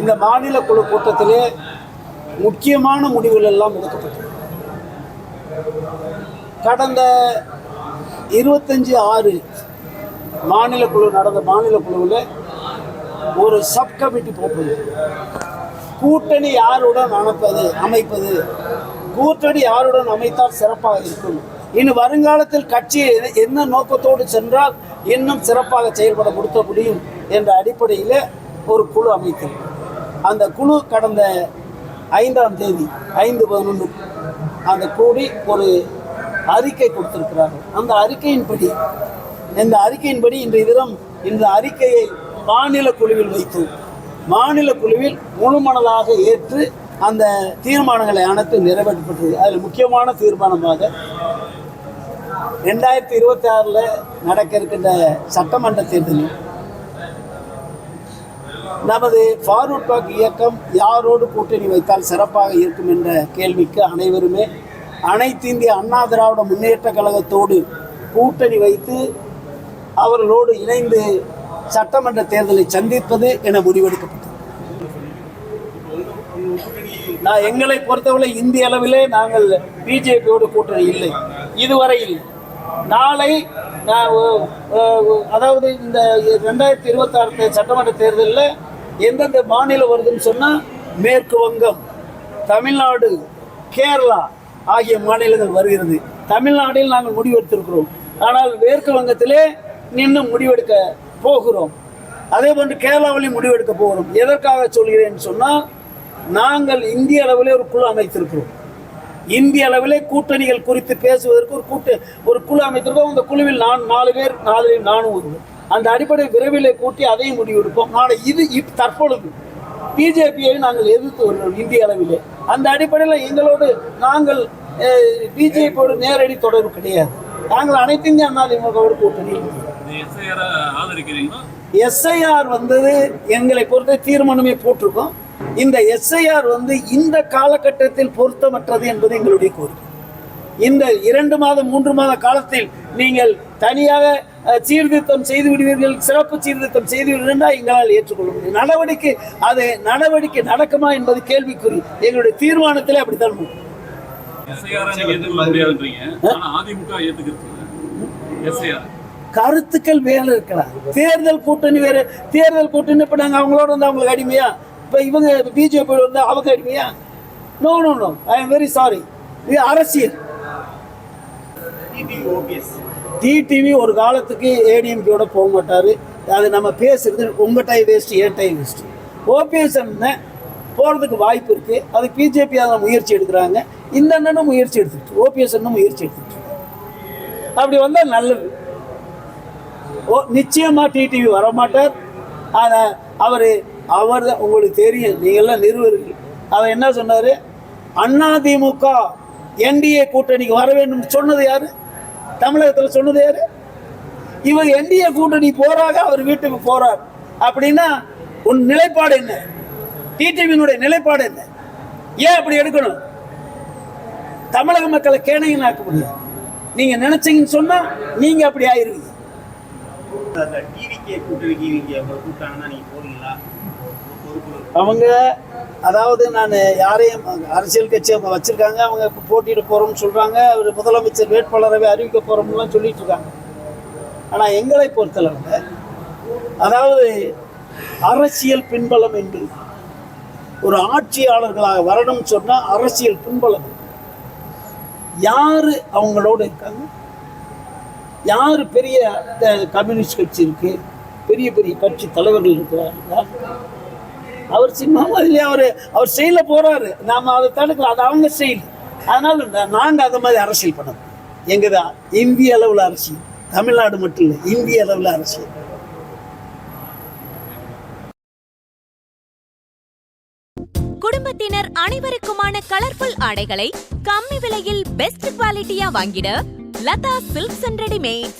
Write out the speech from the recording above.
இந்த மாநில குழு கூட்டத்திலே முக்கியமான முடிவுகள் எல்லாம் எடுக்கப்பட்டது. கடந்த இருபத்தஞ்சி ஆறு மாநில குழு நடந்த மாநில குழுவில் ஒரு சப் கமிட்டி கூட்டணி யாருடன் அமைப்பது அமைப்பது? கூட்டணி யாருடன் அமைத்தால் சிறப்பாக இருக்கும்? இனி வருங்காலத்தில் கட்சி என்ன நோக்கத்தோடு சென்றால் இன்னும் சிறப்பாக செயல்பட கொடுக்க முடியும் என்ற அடிப்படையில் ஒரு குழு அமைத்தது அந்த குழு கடந்த ஐந்தாம் தேதி ஐந்து பதினொன்று அந்த கூடி ஒரு அறிக்கை கொடுத்திருக்கிறார்கள். அந்த அறிக்கையின்படி இந்த அறிக்கையின்படி இன்றைய தினம் இந்த அறிக்கையை மாநில குழுவில் வைத்து மாநில குழுவில் முழுமனதாக ஏற்று அந்த தீர்மானங்களை அனைத்து நிறைவேற்றப்பட்டது. அதில் முக்கியமான தீர்மானமாக ரெண்டாயிரத்தி இருபத்தி ஆறில் நடக்க இருக்கின்ற சட்டமன்ற தேர்தலில் நமது ஃபார்வர்ட் பாக் இயக்கம் யாரோடு கூட்டணி வைத்தால் சிறப்பாக இருக்கும் என்ற கேள்விக்கு அனைவருமே அனைத்து இந்திய அண்ணா திராவிட முன்னேற்ற கழகத்தோடு கூட்டணி வைத்து அவர்களோடு இணைந்து சட்டமன்ற தேர்தலை சந்திப்பது என முடிவெடுக்கப்பட்டது. நான் எங்களை பொறுத்தவரை இந்திய அளவிலே நாங்கள் பிஜேபியோடு கூட்டணி இல்லை. இதுவரை இல்லை. நாளை நான் அதாவது இந்த ரெண்டாயிரத்தி இருபத்தாறு சட்டமன்ற தேர்தலில் எந்தெந்த மாநிலம் வருதுன்னு சொன்னால் மேற்கு வங்கம் தமிழ்நாடு கேரளா ஆகிய மாநிலங்கள் வருகிறது. தமிழ்நாட்டில் நாங்கள் முடிவெடுத்திருக்கிறோம். ஆனால் மேற்கு வங்கத்திலே நின்று முடிவெடுக்க போகிறோம். அதே போன்று கேரளாவிலையும் முடிவெடுக்க போகிறோம். எதற்காக சொல்கிறேன் சொன்னால் நாங்கள் இந்திய அளவிலே ஒரு குழு அமைத்திருக்கிறோம். இந்திய அளவிலே கூட்டணிகள் குறித்து பேசுவதற்கு ஒரு கூட்டு ஒரு குழு அமைத்திருக்கோம் அந்த குழுவில் நான் நாலு பேர் நாலு பேர் நானும் ஒருவர். அந்த அடிப்படை விரைவிலே கூட்டி அதையும் முடிவெடுப்போம். நாளை இது இப் தற்பொழுது பிஜேபியை நாங்கள் எதிர்த்து வருகிறோம் இந்திய அளவிலே. அந்த அடிப்படையில் எங்களோடு நாங்கள் பிஜேபியோடு நேரடி தொடர்பு கிடையாது. நாங்கள் அனைத்து இந்திய அண்ணா திமுகவோடு கூட்டணி. எஸ்ஐஆர் வந்தது எங்களை பொறுத்த தீர்மானமே போட்டிருக்கோம். இந்த எஸ்ஐஆர் வந்து இந்த காலகட்டத்தில் பொருத்தமற்றது என்பது எங்களுடைய கோரிக்கை. இந்த இரண்டு மாதம் மூன்று மாத காலத்தில் நீங்கள் தனியாக சீர்திருத்தம் செய்து விடுவீர்கள் சிறப்பு சீர்திருத்தம் செய்து விடுவீர்கள் எங்களால் ஏற்றுக்கொள்ள முடியும். நடவடிக்கை அது நடவடிக்கை நடக்குமா என்பது கேள்விக்குறி. எங்களுடைய தீர்மானத்திலே அப்படித்தான் நீங்க கருத்துக்கள் வேற இருக்கலாம் தேர்தல் கூட்டணி வேற. தேர்தல் கூட்டணி இப்போ நாங்கள் அவங்களோட வந்து அவங்களுக்கு அடிமையா? இப்போ இவங்க பிஜேபி வந்து அவங்க அடிமையா? No no no I am very sorry இது அரசியல். டிடிவி ஒரு காலத்துக்கு ஏடிஎம்கேட போக மாட்டார். அது நம்ம பேசுறது உங்கள் டைம் வேஸ்ட் ஏன் டைம் வேஸ்ட் ஓபிஎஸ் அண்ணன் போகிறதுக்கு வாய்ப்பு இருக்குது அது பிஜேபி அதில் முயற்சி எடுக்கிறாங்க. இந்த அண்ணனும் முயற்சி எடுத்துட்டு ஓபிஎஸ் அண்ணன் முயற்சி எடுத்துட்டு அப்படி வந்தால் நல்லது. ஓ நிச்சயமா டிடிவி வரமாட்டார். ஆனால் அவர் அவர் தான் உங்களுக்கு தெரியும். நீங்கள்லாம் நிறுவர்கள் அவர் என்ன சொன்னார்? அதிமுக என்டிஏ கூட்டணிக்கு வர வேண்டும் சொன்னது யாரு? தமிழகத்தில் சொன்னது யாரு? இவர் என்டிஏ கூட்டணி போறாக அவர் வீட்டுக்கு போறார். அப்படின்னா உன் நிலைப்பாடு என்ன? டிடிவியினுடைய நிலைப்பாடு என்ன? ஏன் அப்படி எடுக்கணும்? தமிழக மக்களை கேணின்னாக்க முடியாது. நீங்க நினைச்சீங்கன்னு சொன்னா நீங்க அப்படி ஆயிருவீங்க. அந்த டிவிகே கூட்டணிக்கு நீங்க கூப்பிட்டாங்கன்னா நீங்க போறீங்களா அவங்க அதாவது நான் யாரையும் அரசியல் கட்சி அவங்க வச்சிருக்காங்க அவங்க இப்போ போட்டியிட போகிறோம்னு சொல்கிறாங்க அவர் முதலமைச்சர் வேட்பாளரவே அறிவிக்க போகிறோம்லாம் சொல்லிட்டு இருக்காங்க. ஆனால் எங்களை பொறுத்தளவில் அதாவது அரசியல் பின்பலம் என்று ஒரு ஆட்சியாளர்களாக வரணும்னு சொன்னால் அரசியல் பின்பலம். யார் அவங்களோட இருக்காங்க? யார் பெரிய கம்யூனிஸ்ட் கட்சி இருக்குது பெரிய பெரிய கட்சி தலைவர்கள் இருக்கிறாங்க? அவர் சின்ன இல்லையா அவர் அவர் செயல போறாரு. நாம அதை தடுக்கலாம் அது அவங்க செயல். அதனால நா- அதை மாதிரி அரசியல் பண்ணோம் எங்கதான்? இந்திய அளவில் அரசியல். தமிழ்நாடு மட்டும் இல்லை இந்திய அளவில் அரசியல். குடும்பத்தினர் அனைவருக்குமான கலர்ஃபுல் ஆடைகளை கம்மி விலையில் பெஸ்ட் குவாலிட்டியா வாங்கிட லதா சில்க்ஸ் அண்ட் ரெடிமேட்